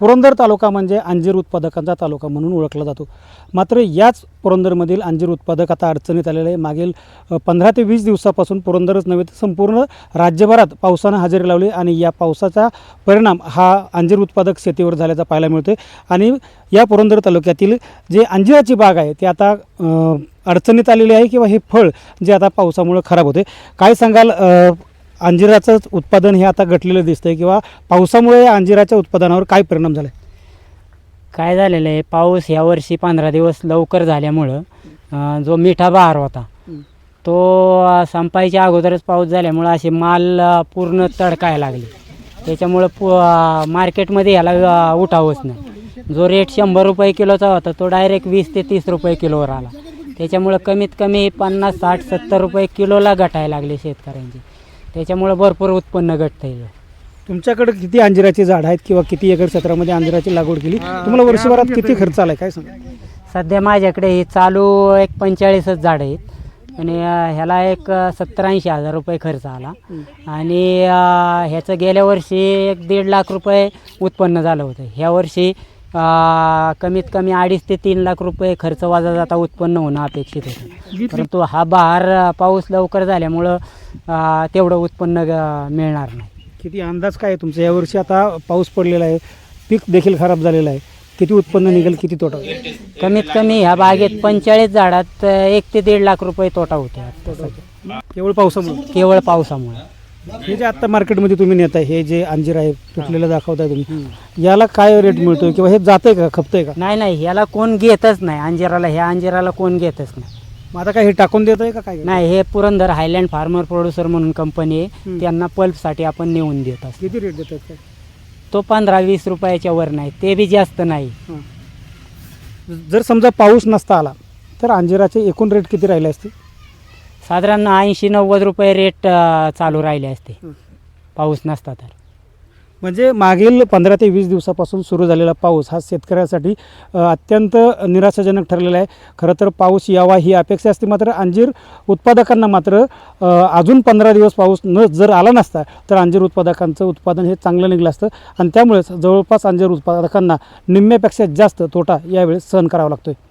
पुरंदर तालुका म्हणजे अंजीर उत्पादकांचा तालुका म्हणून ओळखला जातो. मात्र याच पुरंदरमधील अंजीर उत्पादक आता अडचणीत आलेले आहे मागील पंधरा ते वीस दिवसापासून पुरंदरच नव्हे तर संपूर्ण राज्यभरात पावसानं हजेरी लावली आणि या पावसाचा परिणाम हा अंजीर उत्पादक शेतीवर झाल्याचा पाहायला मिळतो आणि या पुरंदर तालुक्यातील जे अंजिराची बाग आहे ती आता अडचणीत आलेली आहे किंवा हे फळ जे आता पावसामुळे खराब होते काय सांगाल अंजिराचं उत्पादन हे आता घटलेलं दिसतंय किंवा पावसामुळे या अंजिराच्या उत्पादनावर काय परिणाम झाले काय झालेलं आहे? पाऊस यावर्षी पंधरा दिवस लवकर झाल्यामुळं अं, जो मिठा बहार होता. तो अं, संपायच्या अगोदरच पाऊस झाल्यामुळं असे माल अं, पूर्ण तडकायला लागले. त्याच्यामुळं पु अं, मार्केटमध्ये याला अं, उठावंच नाही. जो रेट शंभर रुपये किलोचा होता तो डायरेक्ट वीस ते तीस रुपये किलोवर आला. त्याच्यामुळं कमीत कमी पन्नास साठ सत्तर रुपये किलोला घटायला लागले शेतकऱ्यांचे. त्याच्यामुळं भरपूर उत्पन्न घटतं येईल तुमच्याकडे किती अंजिराची झाड आहेत किंवा किती एकर क्षेत्रामध्ये अंजिराची लागवड केली? तुम्हाला वर्षभरात किती खर्च आलाय? काय सांगा? सध्या माझ्याकडे हे चालू एक पंचेचाळीसच झाडं आहेत. आणि अं, ह्याला एक सत्तर ऐंशी हजार रुपये खर्च आला. आणि अं, ह्याचं गेल्या वर्षी एक दीड लाख रुपये उत्पन्न झालं होतं. ह्या वर्षी अं, कमीत कमी अडीच ते तीन लाख रुपये खर्च वाजा जाता उत्पन्न होणं अपेक्षित होतं. परंतु हा बहार अं, पाऊस लवकर झाल्यामुळं तेवढं उत्पन्न मिळणार नाही. किती अंदाज काय आहे तुमचा? यावर्षी आता पाऊस पडलेला आहे पीक देखील खराब झालेलं आहे. किती उत्पन्न निघेल किती तोटा होईल? कमीत कमी ह्या बागेत पंचेचाळीस झाडात एक ते दीड लाख रुपये तोटा होते. केवळ पावसामुळे? केवळ पावसामुळे. हे जे आता मार्केटमध्ये तुम्ही नेताय हे जे अंजीर आहे तुटलेलं दाखवताय तुम्ही याला काय रेट मिळतोय? किंवा हे जातंय का खपतंय का? नाही नाही ह्याला कोण घेतच नाही अंजिराला ह्या अंजिराला कोण घेतच नाही. मग आता काय हे टाकून देत आहे का काय? नाही हे पुरंदर हायलँड फार्मर प्रोड्युसर म्हणून कंपनी आहे. हम्म. त्यांना पल्पसाठी आपण नेऊन देत असतो. किती रेट देतात काय तो पंधरा वीस रुपयाच्या वर नाही ते बी जास्त नाही. हां. जर समजा पाऊस नसता आला तर अंजिराचे एकूण रेट किती राहिले असते? साधारण ऐंशी नव्वद रुपये रेट चालू राहिले असते. हं. पाऊस नसता तर. म्हणजे मागील पंधरा ते वीस दिवसापासून सुरू झालेला पाऊस हा शेतकऱ्यासाठी अत्यंत निराशाजनक ठरलेला आहे. खरं तर पाऊस यावा ही अपेक्षा असते मात्र अंजीर उत्पादकांना मात्र अजून पंधरा दिवस पाऊस न जर आला नसता तर अंजीर उत्पादकांचं उत्पादन हे चांगलं निघलं असतं आणि त्यामुळेच जवळपास अंजीर उत्पादकांना निम्म्यापेक्षा जास्त तोटा यावेळेस सहन करावा लागतो आहे